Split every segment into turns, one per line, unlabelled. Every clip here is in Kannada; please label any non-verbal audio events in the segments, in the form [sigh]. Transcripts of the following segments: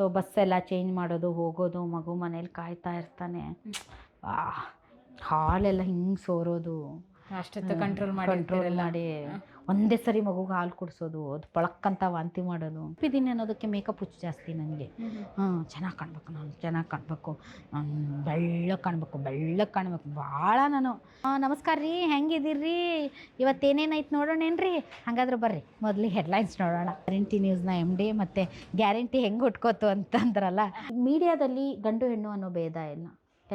ಸೊ ಬಸ್ ಎಲ್ಲ ಚೇಂಜ್ ಮಾಡೋದು ಹೋಗೋದು ಮಗು ಮನೇಲಿ ಕಾಯ್ತಾ ಇರ್ತಾನೆ. ಆ, ಹಾಲೆಲ್ಲ ಹಿಂಗೆ ಸೋರೋದು.
ಅಷ್ಟೊತ್ತು ಕಂಟ್ರೋಲ್
ಕಂಟ್ರೋಲ್
ಮಾಡಿ.
ಮಾಡಿ ಒಂದೇ ಸರಿ ಮಗುಗೆ ಹಾಲು ಕುಡಿಸೋದು ಅದು ಪಳಕ್ಕಂತ ವಾಂತಿ ಮಾಡೋದು ಇದ್ದೀನಿ ಅನ್ನೋದಕ್ಕೆ ಮೇಕಪ್ ಹುಚ್ಚು ಜಾಸ್ತಿ ನನಗೆ ಹಾಂ ಚೆನ್ನಾಗಿ ಕಾಣಬೇಕು ನಾನು ಚೆನ್ನಾಗಿ ಕಾಣಬೇಕು. ಬೆಳ್ಳಗೆ ಕಾಣಬೇಕು ಬೆಳ್ಳಗೆ ಕಾಣಬೇಕು ಭಾಳ ನಾನು. ನಮಸ್ಕಾರ ರೀ ಹೆಂಗಿದ್ದೀರಿ? ಇವತ್ತೇನೇನಾಯ್ತು ನೋಡೋಣೇನ್ರಿ ಹಾಗಾದ್ರೆ ಬರ್ರಿ ಮೊದಲು ಹೆಡ್ಲೈನ್ಸ್ ನೋಡೋಣ. ಗ್ಯಾರಂಟಿ ನ್ಯೂಸ್ನ ಎಂ ಡಿ ಮತ್ತು ಗ್ಯಾರಂಟಿ ಹೆಂಗೆ ಹುಟ್ಕೋತು ಅಂತಂದ್ರಲ್ಲ. ಮೀಡಿಯಾದಲ್ಲಿ ಗಂಡು ಹೆಣ್ಣು ಅನ್ನೋ ಭೇದ ಇಲ್ಲ.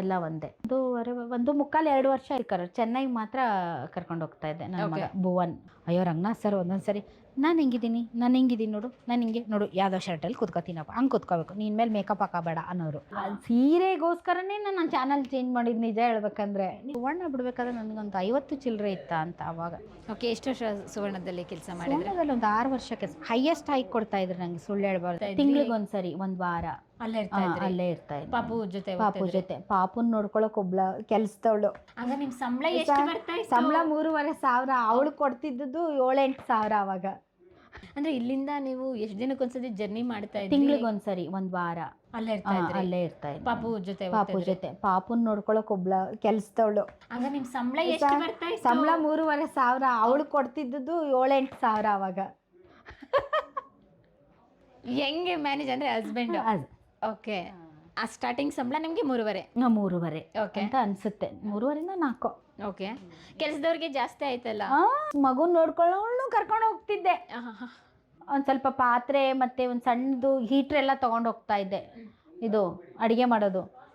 ಎಲ್ಲ ಒಂದೇ. ಒಂದೂವರೆ ಒಂದು ಮುಕ್ಕಾಲು ಎರಡು ವರ್ಷ ಇರ್ಕಾರ. ಚೆನ್ನೈಗೆ ಮಾತ್ರ ಕರ್ಕೊಂಡು ಹೋಗ್ತಾ ಇದ್ದೆ ನನ್ನ ಮಗ ಭುವನ್. ಅಯ್ಯೋ ರಂಗನಾಥ್ ಸರ್ ಒಂದೊಂದ್ಸರಿ ನಾನು ಹೆಂಗಿದ್ದೀನಿ? ನಾನು ಹೆಂಗಿದ್ದೀನಿ ನೋಡು ನಾನು ಹಿಂಗೆ ನೋಡು ಯಾವುದೋ ಶರ್ಟಲ್ಲಿ ಕುತ್ಕೋತೀನಪ್ಪ ಹಂಗೆ ಕುತ್ಕೋಬೇಕು ನಿನ್ನ ಮೇಲೆ ಮೇಕಪ್ ಹಾಕೋಬೇಡ ಅನ್ನೋರು. ಸೀರೆಗೋಸ್ಕರನೇ ನಾನು ನನ್ನ ಚಾನಲ್ ಚೇಂಜ್ ಮಾಡಿದ್ದು ನಿಜ ಹೇಳ್ಬೇಕಂದ್ರೆ ಸುವರ್ಣ ಬಿಡ್ಬೇಕಾದ್ರೆ ನನಗೊಂದು ಐವತ್ತು ಚಿಲ್ಲರೆ ಇತ್ತ ಅಂತ ಅವಾಗ.
ಓಕೆ ಎಷ್ಟು ವರ್ಷ ಸುವರ್ಣದಲ್ಲಿ ಕೆಲಸ ಮಾಡಿದ್ರೆ?
ಸುವರ್ಣದಲ್ಲಿ ಒಂದು ಆರು ವರ್ಷಕ್ಕೆ ಹೈಯೆಸ್ಟ್ ಹೈಕ್ ಕೊಡ್ತಾ ಇದ್ರು ನಂಗೆ ಸುಳ್ಳು ಹೇಳ್ಬಾರ್ದು. ತಿಂಗ್ಳಿಗೆ ಒಂದ್ಸರಿ ಒಂದು ವಾರ.
ಅಲ್ಲೇ ಇರ್ತಾ
ಆ,
ಇದ್ರಿ?
ಅಲ್ಲೇ ಇರ್ತಾ ಇದ್ದೆ
ಪಾಪು ಜೊತೆ
ಪಾಪು ಜೊತೆ. ಪಾಪುನ್ ನೋಡ್ಕೊಳಕ್ ಒಬ್ಳ ಕೆಲ್ಸದವಳು.
ಹಂಗ ನಿಮ್ ಸಂಬಳ ಎಷ್ಟು ಬರ್ತಾ ಇತ್ತು?
ಸಂಬಳ ಮೂರುವರೆ ಸಾವಿರ. ಅವಳು ಕೊಡ್ತಿದ್ದದ್ದು ಏಳೆಂಟು ಸಾವಿರ ಅವಾಗ.
ಅಂದ್ರೆ ಇಲ್ಲಿಂದ ನೀವು ಎಷ್ಟು ದಿನಕ್ಕೊಂದ್ಸತಿ ಜರ್ನಿ ಮಾಡ್ತಾ ಇದ್ರಿ?
ತಿಂಗ್ಳಿಗೆ ಒಂದ್ಸರಿ ಒಂದ್ ವಾರ.
ಅಲ್ಲೇ
ಆ,
ಇರ್ತಾ ಇದ್ರಿ?
ಅಲ್ಲೇ ಇರ್ತಾ ಇದ್ದೆ
ಪಾಪು ಜೊತೆ
ಪಾಪು ಜೊತೆ. ಪಾಪುನ್ ನೋಡ್ಕೊಳಕ್ ಒಬ್ಳ ಕೆಲ್ಸದವಳು.
ಹಂಗ ನಿಮ್ ಸಂಬಳ ಎಷ್ಟು ಬರ್ತಾ ಇತ್ತು?
ಸಂಬಳ ಮೂರುವರೆ ಸಾವಿರ. ಅವಳು ಕೊಡ್ತಿದ್ದದ್ದು ಏಳೆಂಟು ಸಾವಿರ ಅವಾಗ. [laughs]
ಹೆಂಗೆ ಮ್ಯಾನೇಜ್ ಅಂದ್ರೆ ಹಸ್ಬೆಂಡ್
ಅದ್-
ಓಕೆ. ಆ ಸ್ಟಾರ್ಟಿಂಗ್ ಸಂಬಳ ನಿಮಗೆ ಮೂರುವರೆ?
ಹಾಂ ಮೂರುವರೆ
ಓಕೆ.
ಅಂತ ಅನ್ಸುತ್ತೆ. ಮೂರುವರೆನ ನಾಲ್ಕು.
ಓಕೆ. ಕೆಲಸದವ್ರಿಗೆ ಜಾಸ್ತಿ ಆಯ್ತಲ್ಲ?
ಮಗು ಮಗುನ್ ನೋಡ್ಕೊಳ್ಳೋಳು ಕರ್ಕೊಂಡು ಹೋಗ್ತಿದ್ದೆ. ಒಂದು ಸ್ವಲ್ಪ ಪಾತ್ರೆ ಮತ್ತು ಒಂದು ಸಣ್ಣದು ಹೀಟ್ರ್ ಎಲ್ಲ ತೊಗೊಂಡು ಹೋಗ್ತಾ ಇದ್ದೆ. ಇದು ಅಡುಗೆ ಮಾಡೋದು.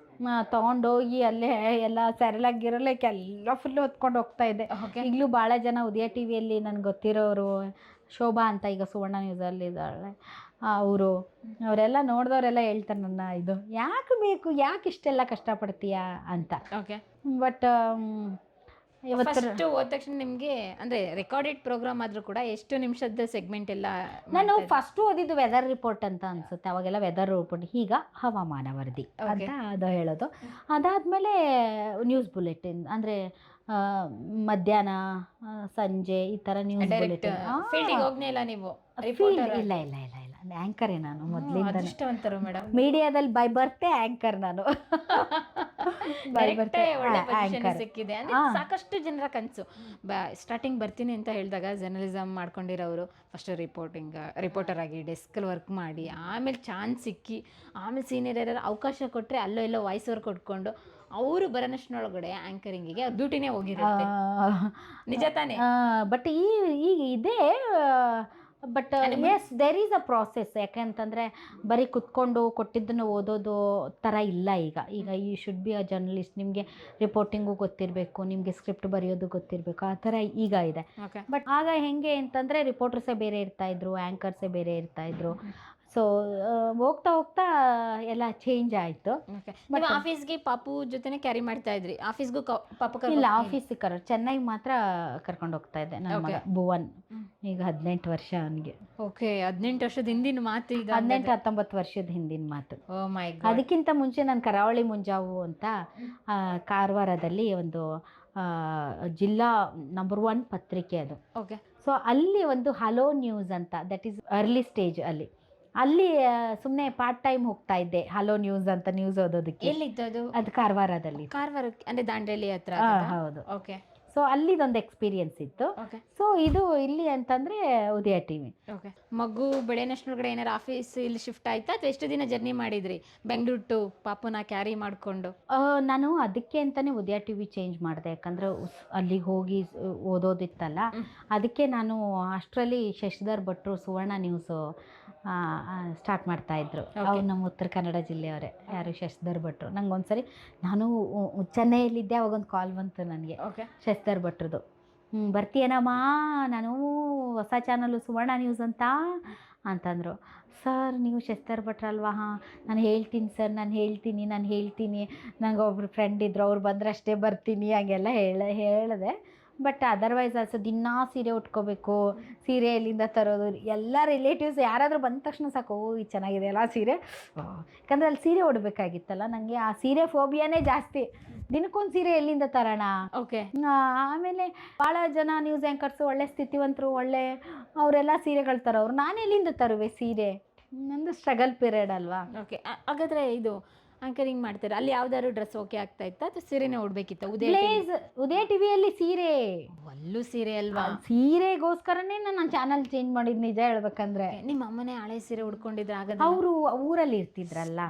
ತಗೊಂಡೋಗಿ ಅಲ್ಲೇ ಎಲ್ಲ ಸೆರಲಾಗಿ ಗಿರಲಕ್ಕೆ ಎಲ್ಲ ಫುಲ್ ಹೊತ್ಕೊಂಡು ಹೋಗ್ತಾ ಇದ್ದೆ.
Okay.
ಈಗಲೂ ಭಾಳ ಜನ ಉದಯ ಟಿ ವಿಯಲ್ಲಿ ನನಗೆ ಗೊತ್ತಿರೋರು ಶೋಭಾ ಅಂತ ಈಗ ಸುವರ್ಣ ನ್ಯೂಸಲ್ಲಿ ಇದ್ದಾಳೆ. ಅವರು ಅವರೆಲ್ಲ ನೋಡಿದವರೆಲ್ಲ ಹೇಳ್ತಾರೆ ನನ್ನ ಇದು. ಯಾಕೆ ಬೇಕು? ಯಾಕೆ ಇಷ್ಟೆಲ್ಲ ಕಷ್ಟಪಡ್ತೀಯಾ ಅಂತ.
ಓಕೆ
ಬಟ್ ಇವತ್ತು
ಹೋದ ತಕ್ಷಣ ನಿಮಗೆ ಅಂದರೆ ರೆಕಾರ್ಡೆಡ್ ಪ್ರೋಗ್ರಾಮ್ ಆದರೂ ಕೂಡ ಎಷ್ಟು ನಿಮಿಷದ ಸೆಗ್ಮೆಂಟ್ ಎಲ್ಲ
ನಾನು ಫಸ್ಟ್ ಓದಿದ್ದು ವೆದರ್ ರಿಪೋರ್ಟ್ ಅಂತ ಅನ್ಸುತ್ತೆ. ಅವಾಗೆಲ್ಲ ವೆದರ್ ರಿಪೋರ್ಟ್ ಈಗ ಹವಾಮಾನ ವರದಿ ಅಂತ ಅದು ಹೇಳೋದು. ಅದಾದಮೇಲೆ ನ್ಯೂಸ್ ಬುಲೆಟಿನ್ ಅಂದರೆ ಮಧ್ಯಾಹ್ನ ಸಂಜೆ ಈ ಥರ ನ್ಯೂಸ್ ಬುಲೆಟಿನ್
ಫೀಲ್ಡಿಗೆ ಹೋಗ್ನೇ ಇಲ್ಲ ನೀವು?
ಇಲ್ಲ ಇಲ್ಲ ಇಲ್ಲ ಇಲ್ಲ ಆ್ಯಂಕರೇ ನಾನು ಮೊದಲಿಂದ
ಮೇಡಮ್
ಮೀಡಿಯಾದಲ್ಲಿ ಬೈ ಬರ್ತೆ ಆ್ಯಂಕರ್ ನಾನು. ಬೈ ಬರ್ತೆ ಆ್ಯಂಕರ್
ಸಿಕ್ಕಿದೆ. ಅಂದ್ರೆ ಸಾಕಷ್ಟು ಜನರ ಕನಸು. ಸ್ಟಾರ್ಟಿಂಗ್ ಬರ್ತೀನಿ ಅಂತ ಹೇಳಿದಾಗ ಜರ್ನಲಿಸಮ್ ಮಾಡ್ಕೊಂಡಿರೋರು ಫಸ್ಟ್ ರಿಪೋರ್ಟಿಂಗ್ ರಿಪೋರ್ಟರ್ ಆಗಿ ಡೆಸ್ಕಲ್ಲಿ ವರ್ಕ್ ಮಾಡಿ ಆಮೇಲೆ ಚಾನ್ಸ್ ಸಿಕ್ಕಿ ಆಮೇಲೆ ಸೀನಿಯರ್ ಯಾರು ಅವಕಾಶ ಕೊಟ್ಟರೆ ಅಲ್ಲೋ ಎಲ್ಲೋ ವಾಯ್ಸ್ ಓವರ್ ಕೊಟ್ಕೊಂಡು ಅವರು ಬರೋನಷ್ಟನೊಳಗಡೆ ಆ್ಯಂಕರಿಂಗಿಗೆ ಡ್ಯೂಟಿನೇ ಹೋಗಿರುತ್ತೆ. ನಿಜ ತಾನೇ?
ಬಟ್ ಈ ಈಗ ಇದೆ but yes there is a process ಯಾಕೆಂತಂದರೆ ಬರೀ ಕುತ್ಕೊಂಡು ಕೊಟ್ಟಿದ್ದನ್ನು ಓದೋದು ಥರ ಇಲ್ಲ ಈಗ. ಈಗ ಈ ಶುಡ್ ಬಿ ಅ ಜರ್ನಲಿಸ್ಟ್ ನಿಮಗೆ ರಿಪೋರ್ಟಿಂಗು ಗೊತ್ತಿರಬೇಕು ನಿಮಗೆ ಸ್ಕ್ರಿಪ್ಟ್ ಬರೆಯೋದು ಗೊತ್ತಿರಬೇಕು. ಆ ಥರ ಈಗ ಇದೆ. ಬಟ್ ಆಗ ಹೆಂಗೆ ಅಂತಂದರೆ ರಿಪೋರ್ಟರ್ಸೇ ಬೇರೆ ಇರ್ತಾಯಿದ್ರು ಆ್ಯಂಕರ್ಸೇ ಬೇರೆ ಇರ್ತಾಯಿದ್ರು ಸೊ ಹೋಗ್ತಾ ಹೋಗ್ತಾ ಎಲ್ಲ ಚೇಂಜ್ ಆಯಿತು.
ನೀವು ಆಫೀಸ್ಗೆ ಪಾಪು ಜೊತೆನೆ ಕ್ಯಾರಿ ಮಾಡ್ತಾ ಇದ್ರಿ. ಆಫೀಸ್ಗೂ ಪಾಪು
ಇಲ್ಲ ಆಫೀಸಿಗೆ ಕರ ಚೆನ್ನೈ ಮಾತ್ರ ಕರ್ಕೊಂಡು ಹೋಗ್ತಾ ಇದ್ದೆ ನನ್ನ ಭುವನ್. ಈಗ ಹದಿನೆಂಟು ವರ್ಷ ಅವನಿಗೆ.
ಓಕೆ ಹದಿನೆಂಟು ವರ್ಷದ ಹಿಂದಿನ ಮಾತು ಈಗ
ಹದಿನೆಂಟು ಹತ್ತೊಂಬತ್ತು ವರ್ಷದ ಹಿಂದಿನ ಮಾತು.
ಓ ಮೈ
ಅದಕ್ಕಿಂತ ಮುಂಚೆ ನಾನು ಕರಾವಳಿ ಮುಂಜಾವು ಅಂತ ಕಾರವಾರದಲ್ಲಿ ಒಂದು ಜಿಲ್ಲಾ ನಂಬರ್ ಒನ್ ಪತ್ರಿಕೆ ಅದು.
ಓಕೆ
ಸೊ ಅಲ್ಲಿ ಒಂದು ಹಲೋ ನ್ಯೂಸ್ ಅಂತ ದಟ್ ಈಸ್ ಅರ್ಲಿ ಸ್ಟೇಜ್ ಅಲ್ಲಿ. ಅಲ್ಲಿ ಸುಮ್ಮನೆ ಪಾರ್ಟ್ ಟೈಮ್ ಹೋಗ್ತಾ ಇದ್ದೆ. ಹಲೋ ನ್ಯೂಸ್ ಅಂತ ನ್ಯೂಸ್ ಓದೋದಕ್ಕೆ.
ಎಲ್ಲಿತ್ತು ಅದು
ಅದು ಕಾರವಾರದಲ್ಲಿ
ಕಾರವಾರ ಅಂದ್ರೆ ದಾಂಡೇಲಿ ಹತ್ರ
ಹೌದು.
ಓಕೆ
ಸೊ ಅಲ್ಲಿದೊಂದು ಎಕ್ಸ್ಪೀರಿಯನ್ಸ್ ಇತ್ತು.
ಓಕೆ
ಸೊ ಇದು ಇಲ್ಲಿ ಅಂತಂದ್ರೆ ಉದಯ ಟಿವಿ
ಓಕೆ ಮಗು ಕಡೆ ಏನಾರು ಆಫೀಸ್ ಇಲ್ಲಿ ಶಿಫ್ಟ್ ಆಯ್ತಾ? ಅಥವಾ ಎಷ್ಟು ದಿನ ಜರ್ನಿ ಮಾಡಿದ್ರಿ? ಬೆಂಗಳೂರು ಟು ಪಾಪುನ ಕ್ಯಾರಿ ಮಾಡಿಕೊಂಡು?
ನಾನು ಅದಕ್ಕೆ ಅಂತಾನೆ ಉದಯ ಟಿವಿ ಚೇಂಜ್ ಮಾಡಿದೆ. ಯಾಕಂದ್ರೆ ಅಲ್ಲಿಗೆ ಹೋಗಿ ಓದೋದಿತ್ತಲ್ಲ. ಅದಕ್ಕೆ ನಾನು ಅಷ್ಟರಲ್ಲಿ ಶಶಿಧರ್ ಭಟ್ರು ಸುವರ್ಣ ನ್ಯೂಸ್ ಸ್ಟಾರ್ಟ್ ಮಾಡ್ತಾ ಇದ್ರು. ಅವ್ರು ನಮ್ಮ ಉತ್ತರ ಕನ್ನಡ ಜಿಲ್ಲೆಯವರೇ. ಯಾರು ಶಶಿಧರ್ ಭಟ್ರು. ನಂಗೆ ಒಂದ್ಸರಿ ನಾನು ಚೆನ್ನೈಯಲ್ಲಿದ್ದೆ. ಅವಾಗ ಒಂದು ಕಾಲ್ ಬಂತು ನನಗೆ.
ಓಕೆ
ಭಟ್ರದ್ದು ಭಟ್ರದು ಹ್ಞೂ ಬರ್ತೀಯನಮ್ಮ ನಾನು ಹೊಸ ಚಾನಲ್ಲು ಸುವರ್ಣ ನ್ಯೂಸ್ ಅಂತ ಅಂತಂದರು. ಸರ್, ನೀವು ಶಸ್ತರ್ ಭಟ್ರಲ್ವಾ ಹಾಂ, ನಾನು ಹೇಳ್ತೀನಿ ಸರ್, ನಾನು ಹೇಳ್ತೀನಿ ನಾನು ಹೇಳ್ತೀನಿ. ನನಗೆ ಒಬ್ರು ಫ್ರೆಂಡ್ ಇದ್ರು, ಅವ್ರು ಬಂದ್ರಷ್ಟೇ ಬರ್ತೀನಿ. ಹಾಗೆಲ್ಲ ಹೇಳ, ಹೇಳಿದೆ. ಬಟ್ ಅದರ್ವೈಸ್ ಆಲ್ಸೋ ದಿನಾ ಸೀರೆ ಉಟ್ಕೋಬೇಕು ಸೀರೆ ಎಲ್ಲಿಂದ ತರೋದು ಎಲ್ಲ ರಿಲೇಟಿವ್ಸ್ ಯಾರಾದರೂ ಬಂದ ತಕ್ಷಣ ಸಾಕು ಓ ಇದು ಚೆನ್ನಾಗಿದೆ ಅಲ್ಲ ಸೀರೆ. ಯಾಕಂದರೆ ಯಾಕಂದ್ರೆ ಅಲ್ಲಿ ಸೀರೆ ಉಡ್ಬೇಕಾಗಿತ್ತಲ್ಲ ನನಗೆ ಆ ಸೀರೆ ಫೋಬಿಯಾನೇ ಜಾಸ್ತಿ. ದಿನಕ್ಕೊಂದು ಸೀರೆ ಎಲ್ಲಿಂದ ತರೋಣ?
ಓಕೆ
ಆಮೇಲೆ ಭಾಳ ಜನ ನ್ಯೂಸ್ ಆ್ಯಂಕರ್ಸು ಒಳ್ಳೆ ಸ್ಥಿತಿವಂತರು ಒಳ್ಳೆ ಅವರೆಲ್ಲ ಸೀರೆಗಳು ತರೋರು ನಾನು ಎಲ್ಲಿಂದ ತರುವೆ ಸೀರೆ? ನಂದು ಸ್ಟ್ರಗಲ್ ಪೀರಿಯಡ್ ಅಲ್ವಾ?
ಓಕೆ ಹಾಗಾದರೆ ಇದು ಆಂಕರಿಂಗ್ ಮಾಡ್ತಾರೆ. ಅಲ್ಲಿ ಯಾವ್ದಾದ್ರು ಡ್ರೆಸ್ ಓಕೆ ಆಗ್ತಾ ಇತ್ತಾ ಅಥವಾ ಸೀರೆನೇ ಉಡ್ಬೇಕಿತ್ತ? ಉದಯ
ಪ್ಲೇಸ್ ಉದಯ ಟಿವಿಯಲ್ಲಿ ಸೀರೆ.
ಅಲ್ಲೂ ಸೀರೆ ಅಲ್ವಾ?
ಸೀರೆಗೋಸ್ಕರನೇ ನಾನು ಚಾನಲ್ ಚೇಂಜ್ ಮಾಡಿದ್ ನಿಜ ಹೇಳ್ಬೇಕಂದ್ರೆ.
ನಿಮ್ಮ ಅಮ್ಮನೇ ಹಳೆ ಸೀರೆ ಉಡ್ಕೊಂಡಿದ್ರೆ ಆಗ
ಅವರು ಊರಲ್ಲಿ ಇರ್ತಿದ್ರಲ್ಲ.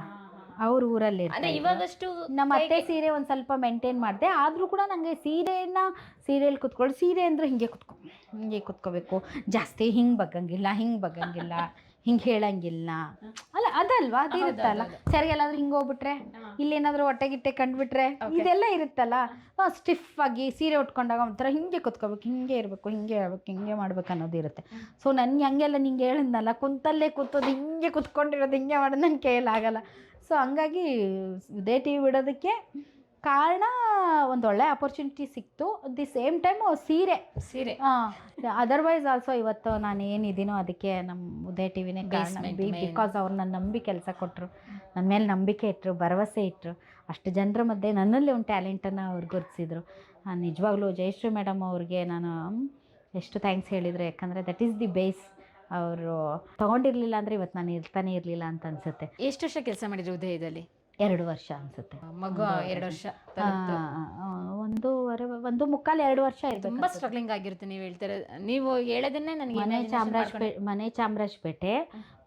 ಅವ್ರ ಊರಲ್ಲಿ.
ಇವಾಗಷ್ಟು
ನಮ್ಮ ಅತ್ತೆ ಸೀರೆ ಒಂದ್ ಸ್ವಲ್ಪ ಮೇಂಟೈನ್ ಮಾಡಿದೆ. ಆದ್ರೂ ಕೂಡ ನಂಗೆ ಸೀರೆನ ಸೀರೆಯಲ್ಲಿ ಕುತ್ಕೊಳ್ಳಿ. ಸೀರೆ ಅಂದ್ರೆ ಹಿಂಗೆ ಕುತ್ಕೊ ಹಿಂಗೆ ಕುತ್ಕೋಬೇಕು. ಜಾಸ್ತಿ ಹಿಂಗ್ ಬಗ್ಗಂಗಿಲ್ಲ ಹಿಂಗ್ ಬಗ್ಗಂಗಿಲ್ಲ. ಹಿಂಗೆ ಹೇಳಂಗಿಲ್ಲ. ಅಲ್ಲ ಅದಲ್ವಾ? ಅದು ಇರುತ್ತಲ್ಲ? ಸರಿ ಎಲ್ಲಾದ್ರೂ ಹಿಂಗೆ ಹೋಗ್ಬಿಟ್ರೆ? ಇಲ್ಲೇನಾದ್ರೂ ಹೊಟ್ಟೆ ಗಿಟ್ಟೆ ಕಂಡುಬಿಟ್ರೆ ಇದೆಲ್ಲ ಇರುತ್ತಲ್ಲ? ಸ್ಟಿಫ್ ಆಗಿ ಸೀರೆ ಉಟ್ಕೊಂಡಾಗ ಒಂಥರ ಹಿಂಗೆ ಕುತ್ಕೋಬೇಕು ಹಿಂಗೆ ಇರಬೇಕು ಹಿಂಗೆ ಹೇಳ್ಬೇಕು ಹಿಂಗೆ ಮಾಡ್ಬೇಕು ಅನ್ನೋದು ಇರುತ್ತೆ. ಸೊ ನನ್ಗೆ ಹಂಗೆಲ್ಲ ನಿಂಗೆ ಹೇಳಿದ್ನಲ್ಲ ಕುಂತಲ್ಲೇ ಕೂತೋದು ಹಿಂಗೆ ಕುತ್ಕೊಂಡಿರೋದು ಹಿಂಗೆ ಮಾಡೋದು ನನ್ನ ಕೈಯಲ್ಲಾಗಲ್ಲ. ಸೊ ಹಂಗಾಗಿ ಇದೇ ಟಿ ವಿ ಬಿಡೋದಕ್ಕೆ ಕಾರಣ ಒಂದು ಒಳ್ಳೆ ಅಪರ್ಚುನಿಟಿ ಸಿಕ್ತು. ದಿ ಸೇಮ್ ಟೈಮ್ ಸೀರೆ.
ಸೀರೆ.
ಅದರ್ವೈಸ್ ಆಲ್ಸೋ ಇವತ್ತು ನಾನು ಏನಿದ್ದೀನೋ ಅದಕ್ಕೆ ನಮ್ಮ ಉದಯ ಟಿ ವಿನೇ ಕಾರಣ. ಬಿಕಾಸ್ ಅವ್ರು ನನ್ನ ನಂಬಿ ಕೆಲಸ ಕೊಟ್ಟರು ನನ್ನ ಮೇಲೆ ನಂಬಿಕೆ ಇಟ್ಟರು ಭರವಸೆ ಇಟ್ಟರು ಅಷ್ಟು ಜನರ ಮಧ್ಯೆ ನನ್ನಲ್ಲಿ ಒಂದು ಟ್ಯಾಲೆಂಟನ್ನು ಅವ್ರು ಗುರುತಿಸಿದ್ರು. ನಿಜವಾಗ್ಲೂ ಜಯಶ್ರೀ ಮೇಡಮ್ ಅವ್ರಿಗೆ ನಾನು ಎಷ್ಟು ಥ್ಯಾಂಕ್ಸ್ ಹೇಳಿದರು. ಯಾಕಂದರೆ ದಟ್ ಈಸ್ ದಿ ಬೇಸ್ ಅವರು ತಗೊಂಡಿರಲಿಲ್ಲ ಅಂದರೆ ಇವತ್ತು ನಾನು ಇರ್ತಾನೆ ಇರಲಿಲ್ಲ ಅಂತ ಅನಿಸುತ್ತೆ.
ಎಷ್ಟು ವರ್ಷ ಕೆಲಸ ಮಾಡಿದ್ರು ಉದಯದಲ್ಲಿ?
ಎರಡು ವರ್ಷ ಅನ್ಸುತ್ತೆ.
ಮಗು ಎರಡು ವರ್ಷ.
ಒಂದೂವರೆ ಒಂದು ಮುಕ್ಕಾಲು ಎರಡು ವರ್ಷ
ತುಂಬಾ ಸ್ಟ್ರಗ್ಲಿಂಗ್ ಆಗಿರುತ್ತೆ ನೀವು ಹೇಳ್ತಾರೆ ನೀವು ಹೇಳೋದನ್ನೇ ನನಗೆ
ಮನೆ ಚಾಮರಾಜಪೇಟೆ ಮನೆ ಚಾಮರಾಜಪೇಟೆ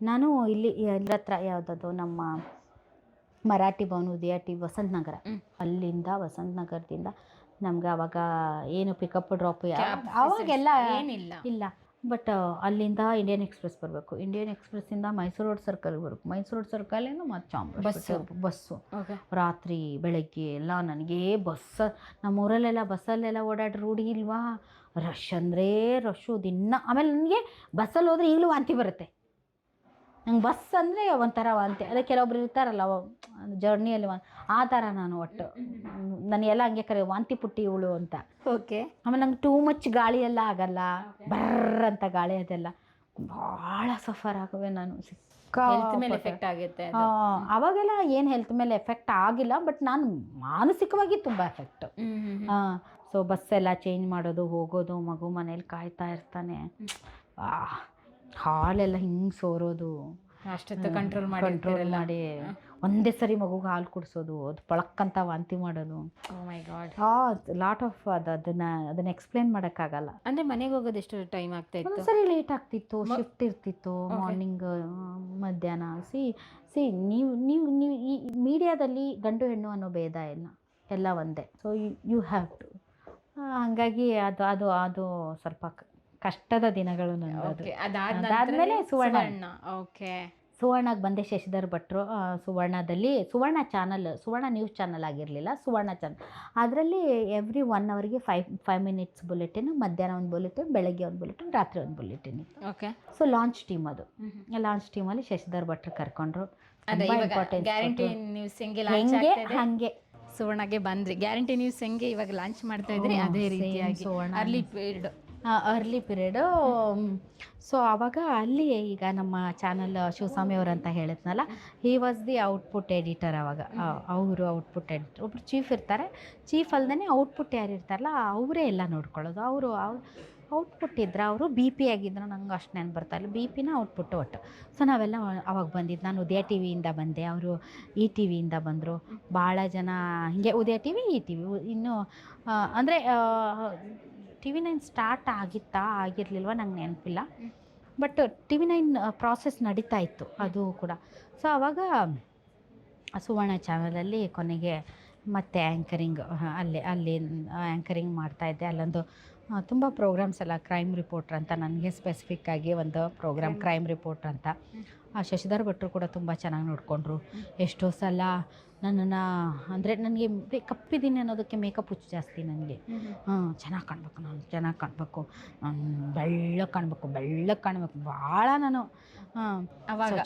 ನಾನು ಇಲ್ಲಿ ಇಲ್ಲತ್ರ ಹತ್ರ ಯಾವುದದು ನಮ್ಮ ಮರಾಠಿ ಭವನ್ ಉದಯ ಟಿ ವಸಂತ ನಗರ. ಅಲ್ಲಿಂದ ವಸಂತ ನಗರದಿಂದ ನಮ್ಗೆ ಅವಾಗ ಏನು ಪಿಕಪ್ ಡ್ರಾಪ್ ಅವಾಗೆಲ್ಲ
ಏನಿಲ್ಲ.
ಇಲ್ಲ. ಬಟ್ ಅಲ್ಲಿಂದ ಇಂಡಿಯನ್ ಎಕ್ಸ್ಪ್ರೆಸ್ ಬರಬೇಕು. ಇಂಡಿಯನ್ ಎಕ್ಸ್ಪ್ರೆಸ್ಸಿಂದ ಮೈಸೂರು ರೋಡ್ ಸರ್ಕಲ್ಗೆ ಬರಬೇಕು. ಮೈಸೂರು ರೋಡ್ ಸರ್ಕಲಿಂದ ಮತ್ತು ಚಾಮರ ಬಸ್ಸು
ಓಕೆ
ರಾತ್ರಿ ಬೆಳಗ್ಗೆ ಎಲ್ಲ ನನಗೆ ಬಸ್ ನಮ್ಮೂರಲ್ಲೆಲ್ಲ ಬಸ್ಸಲ್ಲೆಲ್ಲ ಓಡಾಡಿ ರೂಢಿ ಇಲ್ವಾ? ರಶ್ ಅಂದರೆ ರಶ್ಶು ದಿನ. ಆಮೇಲೆ ನನಗೆ ಬಸ್ಸಲ್ಲಿ ಹೋದ್ರೆ ಈಗಲೂ ವಾಂತಿ ಬರುತ್ತೆ. ನಂಗೆ ಬಸ್ ಅಂದರೆ ಒಂಥರ ವಾಂತಿ. ಅದೇ ಕೆಲವೊಬ್ರು ಇರ್ತಾರಲ್ಲ ಜರ್ನಿಯಲ್ಲಿ ಆ ಥರ ನಾನು ಒಟ್ಟು. ನನಗೆಲ್ಲ ಹಂಗೆ ಕರೆ ವಾಂತಿ ಪುಟ್ಟಿ ಇವಳು ಅಂತ.
ಓಕೆ.
ಆಮೇಲೆ ನಂಗೆ ಟೂ ಮಚ್ ಗಾಳಿ ಎಲ್ಲ ಆಗಲ್ಲ. ಬರ್ರ ಅಂತ ಗಾಳಿ ಅದೆಲ್ಲ. ಭಾಳ ಸಫರ್ ಆಗುವೆ ನಾನು.
ಹೆಲ್ತ್ ಮೇಲೆ ಎಫೆಕ್ಟ್ ಆಗುತ್ತೆ
ಅವಾಗೆಲ್ಲ ಏನು ಹೆಲ್ತ್ ಮೇಲೆ ಎಫೆಕ್ಟ್ ಆಗಿಲ್ಲ ಬಟ್ ನಾನು ಮಾನಸಿಕವಾಗಿ ತುಂಬ ಎಫೆಕ್ಟ್ ಸೊ ಬಸ್ಸೆಲ್ಲ ಚೇಂಜ್ ಮಾಡೋದು ಹೋಗೋದು ಮಗು ಮನೇಲಿ ಕಾಯ್ತಾ ಇರ್ತಾನೆ. ಆ, ಹಾಲೆಲ್ಲ ಹಿಂಗೆ ಸೋರೋದು.
ಅಷ್ಟೊತ್ತು ಕಂಟ್ರೋಲ್
ಕಂಟ್ರೋಲ್
ಮಾಡಿ
ಮಾಡಿ. ಒಂದೇ ಸರಿ ಮಗುಗೆ ಹಾಲು ಕುಡಿಸೋದು ಅದು ಪಳಕ್ಕಂತ ವಾಂತಿ ಮಾಡೋದು. ಲಾಟ್ ಆಫ್ ಅದು ಅದನ್ನ ಅದನ್ನ ಎಕ್ಸ್ಪ್ಲೇನ್ ಮಾಡೋಕ್ಕಾಗಲ್ಲ.
ಅಂದ್ರೆ ಮನೆಗೆ ಹೋಗೋದು ಎಷ್ಟು ಟೈಮ್ ಆಗ್ತಾ ಇತ್ತು.
ಸರಿ ಲೇಟ್ ಆಗ್ತಿತ್ತು ಶಿಫ್ಟ್ ಇರ್ತಿತ್ತು ಮಾರ್ನಿಂಗ್ ಮಧ್ಯಾಹ್ನ. ಸಿ ಸಿ ನೀವು ನೀವು ನೀವು ಈ ಮೀಡಿಯಾದಲ್ಲಿ ಗಂಡು ಹೆಣ್ಣು ಅನ್ನೋ ಭೇದ ಇಲ್ಲ. ಎಲ್ಲ ಒಂದೇ. ಸೊ ಯು ಹ್ಯಾವ್ ಟು ಹಾಗಾಗಿ ಅದು ಅದು ಅದು ಸ್ವಲ್ಪ ಕಷ್ಟದ ದಿನಗಳು ನಂದು ಅದಾದ್ಮೇಲೆ ಸುವರ್ಣ.
ಓಕೆ.
ಸುವರ್ಣಕ್ಕೆ ಬಂದೆ ಶಶಿಧರ್ ಭಟ್ರು ಸುವರ್ಣದಲ್ಲಿ Suvarna channel Suvarna news channel ಆಗಿರಲಿಲ್ಲ ಸುವರ್ಣ ಚಾನಲ್. ಅದರಲ್ಲಿ ಎವ್ರಿ ಒನ್ ಅವರ್ಗೆ ಫೈವ್ ಫೈವ್ ಮಿನಿಟ್ಸ್ ಬುಲೆಟಿನ್ ಮಧ್ಯಾಹ್ನ ಒಂದು ಬುಲೆಟಿನ್ ಬೆಳಗ್ಗೆ ಒಂದು ಬುಲೆಟಿನ್ ರಾತ್ರಿ ಒಂದು bulletin
okay.
So launch team ಅದು. ಲಾಂಚ್ ಟೀಮಲ್ಲಿ ಶಶಿಧರ್ ಭಟ್ರು ಕರ್ಕೊಂಡ್ರು.
ಗ್ಯಾರಂಟಿ ನ್ಯೂಸ್ ಹೆಂಗೆ
ಹೆಂಗೆ?
ಸುವರ್ಣಗೆ ಬಂದ್ರಿ. ಗ್ಯಾರಂಟಿ ನ್ಯೂಸ್ ಹೆಂಗೆ ಇವಾಗ ಲಾಂಚ್ ಮಾಡ್ತಾ ಇದ್ರಿ? ಅದೇ ರೀತಿಯಾಗಿ. ಅರ್ಲಿ
ಅರ್ಲಿ ಪೀರಿಯಡು ಸೊ ಆವಾಗ ಅಲ್ಲಿ ಈಗ ನಮ್ಮ ಚಾನಲ್ ಶಿವಸ್ವಾಮಿ ಅವರು ಅಂತ ಹೇಳಿದ್ನಲ್ಲ he was the output editor ಅವಾಗ. ಅವರು ಔಟ್ಪುಟ್ ಎಡಿಟರ್ ಒಬ್ರು ಚೀಫ್ ಇರ್ತಾರೆ. ಚೀಫ್ ಅಲ್ದೇ ಔಟ್ಪುಟ್ ಯಾರು ಇರ್ತಾರಲ್ಲ ಅವರೇ ಎಲ್ಲ ನೋಡ್ಕೊಳ್ಳೋದು. ಅವರು ಔಟ್ಪುಟ್ ಇದ್ರೆ ಅವರು ಬಿ ಪಿ ಆಗಿದ್ರು ನಂಗೆ ಅಷ್ಟು ನೆನ್ ಬರ್ತಾ ಇಲ್ಲ ಬಿ ಪಿನ ಔಟ್ಪುಟ್ ಒಟ್ಟು. ಸೊ ನಾವೆಲ್ಲ ಅವಾಗ ಬಂದಿದ್ದು ನಾನು ಉದಯ ಟಿ ವಿಯಿಂದ ಬಂದೆ ಅವರು ಇ ಟಿ ವಿಯಿಂದ ಬಂದರು. ಭಾಳ ಜನ ಹಿಂಗೆ Udaya T V E T V ಇನ್ನು ಅಂದರೆ ಟಿ ವಿ ನೈನ್ ಸ್ಟಾರ್ಟ್ ಆಗಿತ್ತಾ ಆಗಿರಲಿಲ್ವ ನಂಗೆ ನೆನಪಿಲ್ಲ. But T V nine process ನಡೀತಾ ಇತ್ತು ಅದು ಕೂಡ. ಸೊ ಆವಾಗ ಸುವರ್ಣ ಚಾನಲಲ್ಲಿ ಕೊನೆಗೆ ಮತ್ತೆ ಆ್ಯಂಕರಿಂಗ್ ಅಲ್ಲಿ ಅಲ್ಲಿ ಆ್ಯಂಕರಿಂಗ್ ಮಾಡ್ತಾಯಿದ್ದೆ ಅಲ್ಲೊಂದು ತುಂಬ ಪ್ರೋಗ್ರಾಮ್ಸ್ ಎಲ್ಲ ಕ್ರೈಮ್ ರಿಪೋರ್ಟರ್ ಅಂತ ನನಗೆ ಸ್ಪೆಸಿಫಿಕ್ ಆಗಿ ಒಂದು ಪ್ರೋಗ್ರಾಮ್ ಕ್ರೈಮ್ ರಿಪೋರ್ಟರ್ ಅಂತ. ಆ ಶಶಿಧರ್ ಭಟ್ರು ಕೂಡ ತುಂಬ ಚೆನ್ನಾಗಿ ನೋಡಿಕೊಂಡ್ರು. ಎಷ್ಟೋ ಸಲ ನನ್ನನ್ನು ಅಂದರೆ ನನಗೆ ಕಪ್ಪಿದ್ದೀನಿ ಅನ್ನೋದಕ್ಕೆ ಮೇಕಪ್ ಹುಚ್ಚು ಜಾಸ್ತಿ ನನಗೆ. ಹಾಂ ಚೆನ್ನಾಗಿ ಕಾಣಬೇಕು ನಾನು ಚೆನ್ನಾಗಿ ಕಾಣಬೇಕು. ಬೆಳ್ಳಗೆ ಕಾಣಬೇಕು ಬೆಳ್ಳಗೆ ಕಾಣಬೇಕು ಭಾಳ ನಾನು.
ಅವಾಗ?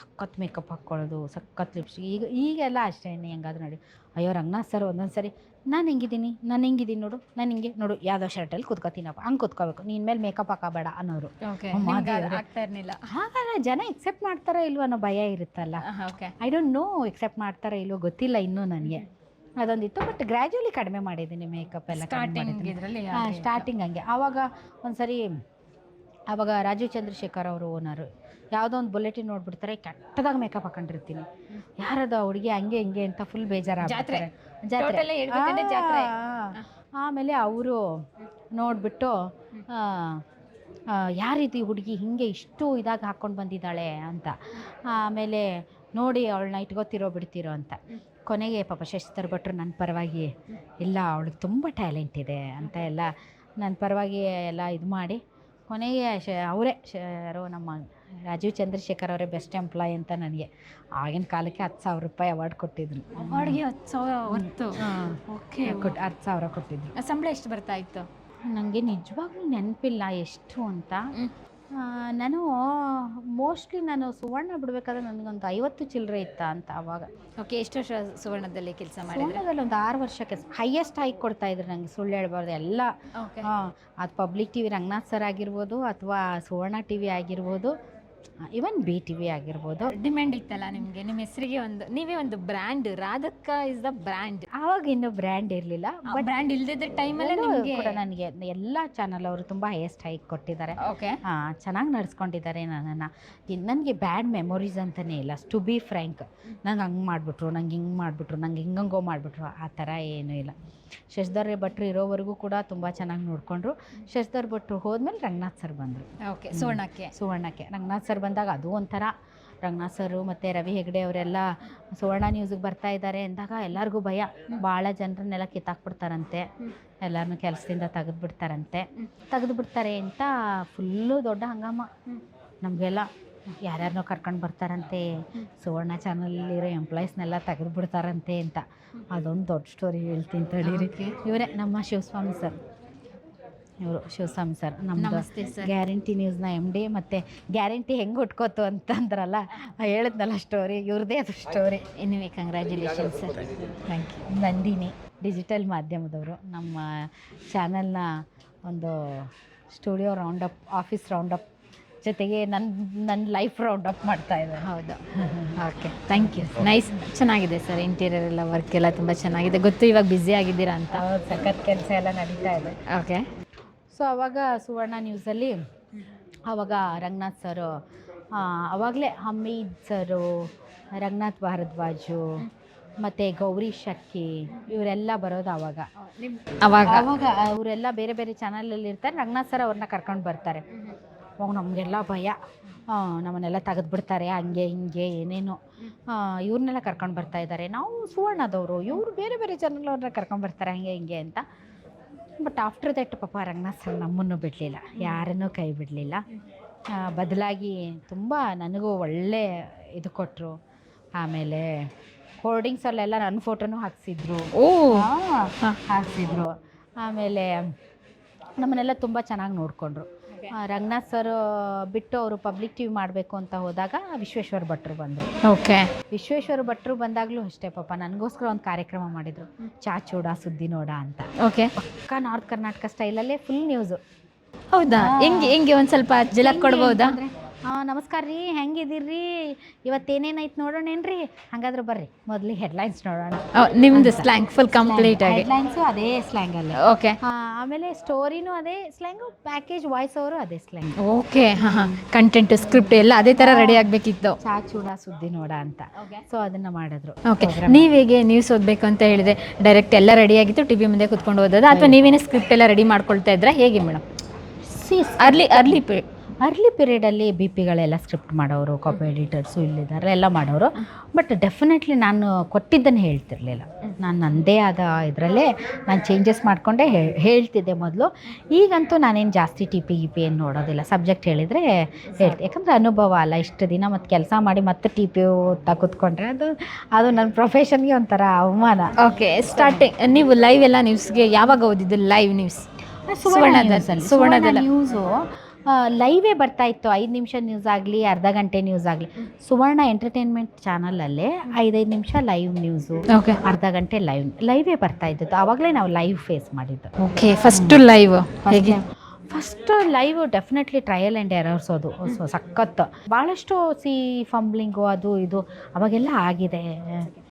ಸಖತ್ ಮೇಕಪ್ ಹಾಕ್ಕೊಳ್ಳೋದು ಸಖತ್ ಲಿಪ್ಸ್ಟಿಕ್ ಈಗ ಈಗೆಲ್ಲ ಅಷ್ಟೇ ಹೆಂಗಾದ್ರು ನೋಡಿ. ಅಯ್ಯೋ ರಂಗನಾಥ್ ಸರ್ ಒಂದೊಂದು ಸರಿ ನಾನು ಹೆಂಗಿದ್ದೀನಿ? ನಾನು ಹೆಂಗಿದ್ದೀನಿ ನೋಡು. ನಾನು ಹಿಂಗೆ ನೋಡು. ಯಾವುದೋ ಶರ್ಟಲ್ಲಿ ಕುತ್ಕೋತೀನಪ್ಪ. ಹಂಗೆ ಕುತ್ಕೋಬೇಕು. ನಿನ್ನ ಮೇಲೆ ಮೇಕಪ್ ಹಾಕಬೇಡ ಅನ್ನೋರು. ಅಮ್ಮ ದೇವ್ರೆ.
ಆಗ್ತಾ ಇರ್ಲಿಲ್ಲ.
ಹಾಗಲ್ಲ ಜನ ಎಕ್ಸೆಪ್ಟ್ ಮಾಡ್ತಾರಾ ಇಲ್ವೋ ಅನ್ನೋ ಭಯ ಇರುತ್ತಲ್ಲ.
Okay
I don't know accept ಮಾಡ್ತಾರಾ ಇಲ್ವೋ ಗೊತ್ತಿಲ್ಲ ಇನ್ನೂ ನನಗೆ. ಅದೊಂದಿತ್ತು. ಬಟ್ ಗ್ರ್ಯಾಜುಲಿ ಕಡಿಮೆ ಮಾಡಿದ್ದೀನಿ ಮೇಕಪ್ ಎಲ್ಲ
ಸ್ಟಾರ್ಟಿಂಗ್
ಇದರಲ್ಲಿ
ಇದ್ರಲ್ಲಿ
ಸ್ಟಾರ್ಟಿಂಗ್ ಹಂಗೆ. ಆವಾಗ ಒಂದ್ಸರಿ ಆವಾಗ ರಾಜೀವ್ ಚಂದ್ರಶೇಖರ್ ಅವರು ಓನರು ಯಾವುದೋ ಒಂದು ಬುಲೆಟಿನ್ ನೋಡ್ಬಿಡ್ತಾರೆ ಕೆಟ್ಟದಾಗ ಮೇಕಪ್ ಹಾಕೊಂಡಿರ್ತೀನಿ. ಯಾರದ ಹುಡುಗಿ ಹಂಗೆ ಹಿಂಗೆ ಅಂತ ಫುಲ್ ಬೇಜಾರ
ಜಾತ್ರೆ.
ಆಮೇಲೆ ಅವರು ನೋಡಿಬಿಟ್ಟು ಯಾರಿದು ಈ ಹುಡುಗಿ ಹಿಂಗೆ ಇಷ್ಟು ಇದಾಗಿ ಹಾಕ್ಕೊಂಡು ಬಂದಿದ್ದಾಳೆ ಅಂತ. ಆಮೇಲೆ ನೋಡಿ ಅವಳನ್ನ ಇಟ್ಕೋತಿರೋ ಬಿಡ್ತಿರೋ ಅಂತ. ಕೊನೆಗೆ ಪಾಪ ಶಶಿಧರ್ ಭಟ್ರು ನನ್ನ ಪರವಾಗಿ ಇಲ್ಲ ಅವಳು ತುಂಬ ಟ್ಯಾಲೆಂಟ್ ಇದೆ ಅಂತ ಎಲ್ಲ ನನ್ನ ಪರವಾಗಿ ಎಲ್ಲ ಇದು ಮಾಡಿ ಕೊನೆಗೆ ಶ ಅವರೇ ಶ ಯಾರೋ ನಮ್ಮ ರಾಜೀವ್ ಚಂದ್ರಶೇಖರ್ ಅವರೇ ಬೆಸ್ಟ್ ಎಂಪ್ಲಾಯ್ ಅಂತ ನನಗೆ. ಆಗಿನ ಕಾಲಕ್ಕೆ ಹತ್ತು ಸಾವಿರ ರೂಪಾಯಿ ಅವಾರ್ಡ್ ಕೊಟ್ಟಿದ್ರು.
ಅವಾರ್ಡ್ಗೆ ಹತ್ತು ಸಾವಿರ ಹೊತ್ತು? ಓಕೆ
ಕೊಟ್ಟು ಹತ್ತು ಸಾವಿರ ಕೊಟ್ಟಿದ್ರು.
ಸಂಬಳ ಎಷ್ಟು ಬರ್ತಾ ಇತ್ತು?
ನನಗೆ ನಿಜವಾಗ್ಲೂ ನೆನಪಿಲ್ಲ ಎಷ್ಟು ಅಂತ. ನಾನು ಮೋಸ್ಟ್ಲಿ ನಾನು ಸುವರ್ಣ ಬಿಡಬೇಕಾದ್ರೆ ನನಗೊಂದು ಐವತ್ತು ಚಿಲ್ಲರೆ ಇತ್ತ ಅಂತ ಅವಾಗ.
ಓಕೆ ಎಷ್ಟು ವರ್ಷ ಸುವರ್ಣದಲ್ಲಿ ಕೆಲಸ ಮಾಡಿದ್ರೆ?
ಸುವರ್ಣದಲ್ಲಿ ಒಂದು ಆರು ವರ್ಷ ಕೆಲಸ ಹೈಯೆಸ್ಟ್ ಆಗಿ ಕೊಡ್ತಾ ಇದ್ರು ನನಗೆ ಸುಳ್ಳು ಹೇಳ್ಬಾರ್ದು ಎಲ್ಲ. ಅದು public T V Ranganath sir ಆಗಿರ್ಬೋದು ಅಥವಾ ಸುವರ್ಣ ಟಿ ವಿ ಆಗಿರ್ಬೋದು. ಇವನ್ ಬಿ ಟಿ ವಿ ಆಗಿರ್ಬೋದು.
ಡಿಮ್ಯಾಂಡ್ ಇತ್ತಲ್ಲ ನಿಮಗೆ? ನಿಮ್ಮ ಹೆಸರಿಗೆ ಒಂದು ನೀವೇ ಒಂದು ಬ್ರ್ಯಾಂಡ್ ರಾಧಕ್ಕ ಇಸ್ ದ ಬ್ರ್ಯಾಂಡ್
ಆವಾಗ ಇನ್ನೂ ಬ್ರ್ಯಾಂಡ್ ಇರಲಿಲ್ಲ ಬಟ್
ಬ್ರ್ಯಾಂಡ್ ಇಲ್ದಿದ್ದ ಟೈಮಲ್ಲೇ ನಿಮಗೆ?
ಕೂಡ ನನಗೆ ಎಲ್ಲ ಚಾನಲ್ ಅವರು ತುಂಬ ಹೈಯೆಸ್ಟ್ ಹೈಕ್ ಕೊಟ್ಟಿದ್ದಾರೆ.
ಓಕೆ
ಚೆನ್ನಾಗಿ ನಡೆಸ್ಕೊಂಡಿದ್ದಾರೆ ನನ್ನನ್ನು. ನನಗೆ ಬ್ಯಾಡ್ ಮೆಮೊರೀಸ್ ಅಂತಲೇ ಇಲ್ಲ. ಟು ಬಿ ಫ್ರ್ಯಾಂಕ್ ನಂಗೆ ಹಂಗೆ ಮಾಡಿಬಿಟ್ರು ನಂಗೆ ಹಿಂಗೆ ಮಾಡಿಬಿಟ್ರು ನಂಗೆ ಹಿಂಗಂಗೋ ಮಾಡಿಬಿಟ್ರು ಆ ಥರ ಏನೂ ಇಲ್ಲ. ಶಶಿಧರ್ ಭಟ್ರು ಇರೋವರೆಗೂ ಕೂಡ ತುಂಬ ಚೆನ್ನಾಗಿ ನೋಡಿಕೊಂಡ್ರು. ಶಶಿಧರ್ ಭಟ್ರು ಹೋದ್ಮೇಲೆ ರಂಗನಾಥ್ ಸರ್ ಬಂದರು.
ಓಕೆ ಸುವರ್ಣಕ್ಕೆ.
ಸುವರ್ಣಕ್ಕೆ. ರಂಗನಾಥ್ ಸರ್ ಬಂದಾಗ ಅದು ಒಂಥರ ರಂಗನಾಥ್ ಸರು ಮತ್ತು ರವಿ ಹೆಗ್ಡೆ ಅವರೆಲ್ಲ ಸುವರ್ಣ ನ್ಯೂಸಿಗೆ ಬರ್ತಾ ಇದ್ದಾರೆ ಅಂದಾಗ ಎಲ್ಲರಿಗೂ ಭಯ. ಭಾಳ ಜನರನ್ನೆಲ್ಲ ಕಿತ್ತಾಕ್ಬಿಡ್ತಾರಂತೆ. ಎಲ್ಲರನ್ನೂ ಕೆಲಸದಿಂದ ತೆಗೆದುಬಿಡ್ತಾರಂತೆ. ತೆಗೆದುಬಿಡ್ತಾರೆ ಅಂತ ಫುಲ್ಲು ದೊಡ್ಡ ಹಂಗಾಮ. ನಮಗೆಲ್ಲ ಯಾರ್ಯಾರನ್ನೋ ಕರ್ಕೊಂಡು ಬರ್ತಾರಂತೆ ಸುವರ್ಣ ಚಾನಲಲ್ಲಿರೋ ಎಂಪ್ಲಾಯೀಸ್ನೆಲ್ಲ ತೆಗೆದು ಬಿಡ್ತಾರಂತೆ ಅಂತ. ಅದೊಂದು ದೊಡ್ಡ ಸ್ಟೋರಿ ಹೇಳ್ತೀನಿ ತಡೀರಿ. ಇವರೇ ನಮ್ಮ ಶಿವಸ್ವಾಮಿ ಸರ್ ಇವರು ಶಿವಸ್ವಾಮಿ ಸರ್ ನಮ್ಮ
ನಮಸ್ತೆ ಸರ್
ಗ್ಯಾರಂಟಿ ನ್ಯೂಸ್ನ ಎಂ ಡಿ ಮತ್ತು ಗ್ಯಾರಂಟಿ ಹೆಂಗೆ ಹುಟ್ಕೋತು ಅಂತಂದ್ರಲ್ಲ ಹೇಳಿದ್ನಲ್ಲ ಸ್ಟೋರಿ ಇವ್ರದೇ ಅದು story
anyway congratulation sir thank you
Nandini digital ಮಾಧ್ಯಮದವರು. ನಮ್ಮ ಚಾನಲ್ನ ಒಂದು ಸ್ಟುಡಿಯೋ ರೌಂಡಪ್ ಆಫೀಸ್ ರೌಂಡಪ್ ಜೊತೆಗೆ ನನ್ನ ನನ್ನ ಲೈಫ್ ರೌಂಡ್ ಅಪ್ ಮಾಡ್ತಾ ಇದ್ದಾರೆ.
ಹೌದು. ಓಕೆ ಥ್ಯಾಂಕ್ ಯು ನೈಸ್ ಚೆನ್ನಾಗಿದೆ ಸರ್ ಇಂಟೀರಿಯರ್ ಎಲ್ಲ ವರ್ಕ್ ಎಲ್ಲ ತುಂಬ ಚೆನ್ನಾಗಿದೆ. ಗೊತ್ತು ಇವಾಗ ಬ್ಯುಸಿ ಆಗಿದ್ದೀರಾ ಅಂತ.
ಸಖತ್ ಕೆಲಸ ಎಲ್ಲ ನಡೀತಾ ಇದೆ.
ಓಕೆ
ಸೊ ಅವಾಗ ಸುವರ್ಣ ನ್ಯೂಸಲ್ಲಿ ಆವಾಗ ರಂಗನಾಥ್ ಸರು ಅವಾಗಲೇ ಹಮೀದ್ ಸರು ರಂಗನಾಥ್ ಭಾರದ್ವಾಜು ಮತ್ತು ಗೌರಿ ಶಕ್ಕಿ ಇವರೆಲ್ಲ ಬರೋದು ಆವಾಗ
ಅವಾಗ?
ಅವಾಗ ಅವರೆಲ್ಲ ಬೇರೆ ಬೇರೆ ಚಾನಲಲ್ಲಿ ಇರ್ತಾರೆ. ರಂಗನಾಥ್ ಸರ್ ಅವ್ರನ್ನ ಕರ್ಕೊಂಡು ಬರ್ತಾರೆ. ಅವಾಗ ನಮಗೆಲ್ಲ ಭಯ. ನಮ್ಮನ್ನೆಲ್ಲ ತೆಗೆದುಬಿಡ್ತಾರೆ ಹಂಗೆ ಹಿಂಗೆ ಏನೇನೋ. ಇವ್ರನ್ನೆಲ್ಲ ಕರ್ಕೊಂಡು ಬರ್ತಾ ಇದ್ದಾರೆ ನಾವು ಸುವರ್ಣದವರು ಇವರು ಬೇರೆ ಬೇರೆ ಜನಗಳವ್ರನ್ನ ಕರ್ಕೊಂಡು ಬರ್ತಾರೆ ಹಂಗೆ ಹಿಂಗೆ ಅಂತ. ಬಟ್ ಆಫ್ಟರ್ ದಟ್ ಪಾಪ ರಂಗನಾಥ್ ಸರ್ ನಮ್ಮನ್ನು ಬಿಡಲಿಲ್ಲ. ಯಾರನ್ನೂ ಕೈ ಬಿಡಲಿಲ್ಲ. ಬದಲಾಗಿ ತುಂಬ ನನಗೂ ಒಳ್ಳೆ ಇದು ಕೊಟ್ಟರು ಆಮೇಲೆ ಹೋರ್ಡಿಂಗ್ಸಲ್ಲೆಲ್ಲ ನನ್ನ ಫೋಟೋನೂ ಹಾಕ್ಸಿದ್ರು. ಹಾಕ್ಸಿದ್ರು. ಆಮೇಲೆ ನಮ್ಮನ್ನೆಲ್ಲ ತುಂಬ ಚೆನ್ನಾಗಿ ನೋಡಿಕೊಂಡ್ರು. ರಂಗನಾಥ್ ಸರ್ ಬಿಟ್ಟು ಅವರು ಪಬ್ಲಿಕ್ ಟಿವಿ ಮಾಡಬೇಕು ಅಂತ ಹೋದಾಗ ವಿಶ್ವೇಶ್ವರ ಭಟ್ರು ಬಂದರು.
ಓಕೆ.
ವಿಶ್ವೇಶ್ವರ ಭಟ್ರು ಬಂದಾಗಲೂ ಅಷ್ಟೇ ಪಾಪ ನನಗೋಸ್ಕರ ಒಂದು ಕಾರ್ಯಕ್ರಮ ಮಾಡಿದರು. ಚಾಚೂಡ ಸುದ್ದಿ ನೋಡ ಅಂತ.
ಓಕೆ.
ಪಕ್ಕ ನಾರ್ತ್ ಕರ್ನಾಟಕ ಸ್ಟೈಲಲ್ಲೇ ಫುಲ್ ನ್ಯೂಸು
ಹೌದಾ? ಹೆಂಗೆ ಹೆಂಗೆ ಒಂದು ಸ್ವಲ್ಪ ಜಿಲಕ್ ಕೊಡ್ಬೋದಾ?
ಹಾಂ ನಮಸ್ಕಾರ ರೀ. ಹೆಂಗಿದ್ದೀರಿ? ಇವತ್ತೇನೇನೈತೆ ನೋಡೋಣೇನ್ರಿ ಹಾಗಾದ್ರೆ ಬರ್ರಿ. ಮೊದಲಿಗೆ ಹೆಡ್ಲೈನ್ಸ್ ನೋಡೋಣ.
ನಿಮ್ದು ಸ್ಲ್ಯಾಂಗ್ ಫುಲ್ ಕಂಪ್ಲೀಟ್ ಆಗಿ.
ಹೆಡ್ಲೈನ್ಸು ಅದೇ ಸ್ಲ್ಯಾಂಗಲ್ಲೇ
ಓಕೆ
ಆಮೇಲೆ ಸ್ಟೋರಿನೂ ಅದೇ ಸ್ಲ್ಯಾಂಗು ಪ್ಯಾಕೇಜ್ ವಾಯ್ಸ್ ಅವರು ಅದೇ ಸ್ಲ್ಯಾಂಗ್
ಓಕೆ ಹಾಂ ಹಾಂ. ಕಂಟೆಂಟ್ ಸ್ಕ್ರಿಪ್ಟ್ ಎಲ್ಲ ಅದೇ ಥರ ರೆಡಿ ಆಗಬೇಕಿತ್ತು.
ಚಾ ಚೂಡ ಸುದ್ದಿ ನೋಡ ಅಂತ. ಸೊ ಅದನ್ನ ಮಾಡಿದ್ರು
ಓಕೆ ನೀವು ಹೇಗೆ ನ್ಯೂಸ್ ಓದಬೇಕು ಅಂತ ಹೇಳಿದೆ ಡೈರೆಕ್ಟ್ ಎಲ್ಲ ರೆಡಿ ಆಗಿತ್ತು ಟಿ ವಿ ಮುಂದೆ ಕುತ್ಕೊಂಡು ಓದೋದು. ಅಥವಾ ನೀವೇನೇ ಸ್ಕ್ರಿಪ್ಟ್ ಎಲ್ಲ ರೆಡಿ ಮಾಡ್ಕೊಳ್ತಾ ಇದ್ರೆ ಹೇಗೆ madam
see
early early
early ಪೀರಿಯಡಲ್ಲಿ B ಪಿಗಳೆಲ್ಲ ಸ್ಕ್ರಿಪ್ಟ್ ಮಾಡೋರು ಕಾಪಿ ಎಡಿಟರ್ಸು ಇಲ್ಲಿದ್ದಾರೆ ಎಲ್ಲ ಮಾಡೋರು. ಬಟ್ ಡೆಫಿನೆಟ್ಲಿ ನಾನು ಕೊಟ್ಟಿದ್ದನ್ನು ಹೇಳ್ತಿರ್ಲಿಲ್ಲ. ನಾನು ನನ್ನದೇ ಆದ ಇದರಲ್ಲೇ ನಾನು ಚೇಂಜಸ್ ಮಾಡಿಕೊಂಡೇ ಹೇಳ್ತಿದ್ದೆ ಮೊದಲು. ಈಗಂತೂ ನಾನೇನು ಜಾಸ್ತಿ ಟಿ ಪಿ ಗಿ ಪಿ ಏನು ನೋಡೋದಿಲ್ಲ. ಸಬ್ಜೆಕ್ಟ್ ಹೇಳಿದರೆ ಹೇಳ್ತೀನಿ ಯಾಕಂದರೆ ಅನುಭವ ಅಲ್ಲ. ಇಷ್ಟು ದಿನ ಮತ್ತು ಕೆಲಸ ಮಾಡಿ ಮತ್ತೆ ಟಿ ಪಿ ಓದ್ತಾ ಕೂತ್ಕೊಂಡ್ರೆ ಅದು ಅದು ನನ್ನ ಪ್ರೊಫೆಷನ್ಗೆ ಒಂಥರ ಅವಮಾನ.
ಓಕೆ ಸ್ಟಾರ್ಟಿಂಗ್ ನೀವು ಲೈವ್ ಎಲ್ಲ ನ್ಯೂಸ್ಗೆ ಯಾವಾಗ ಓದಿದ್ದು? ಲೈವ್ ನ್ಯೂಸ್ ಸುವರ್ಣದಲ್ಲಿ. ಸುವರ್ಣದ
ನ್ಯೂಸು ಲೈವೇ ಬರ್ತಾ ಇತ್ತು. ಐದು ನಿಮಿಷ ನ್ಯೂಸ್ ಆಗಲಿ ಅರ್ಧ ಗಂಟೆ ನ್ಯೂಸ್ ಆಗಲಿ. ಸುವರ್ಣ ಎಂಟರ್ಟೈನ್ಮೆಂಟ್ ಚಾನಲಲ್ಲೇ ಐದೈದು ನಿಮಿಷ ಲೈವ್ ನ್ಯೂಸು
ಓಕೆ
ಅರ್ಧ ಗಂಟೆ ಲೈವ್ ಲೈವೇ ಬರ್ತಾ ಇದ್ದದ್ದು. ಆವಾಗಲೇ ನಾವು ಲೈವ್ ಫೇಸ್ ಮಾಡಿದ್ದು.
ಓಕೆ ಫಸ್ಟ್ ಲೈವ್ ಹೇಗೆ?
First live definitely trial and errors ಅದು. ಸಖತ್ತು. ಸಖತ್ ಭಾಳಷ್ಟು ಸಿ ಫಂಬ್ಲಿಂಗು ಅದು ಇದು ಅವಾಗೆಲ್ಲ ಆಗಿದೆ.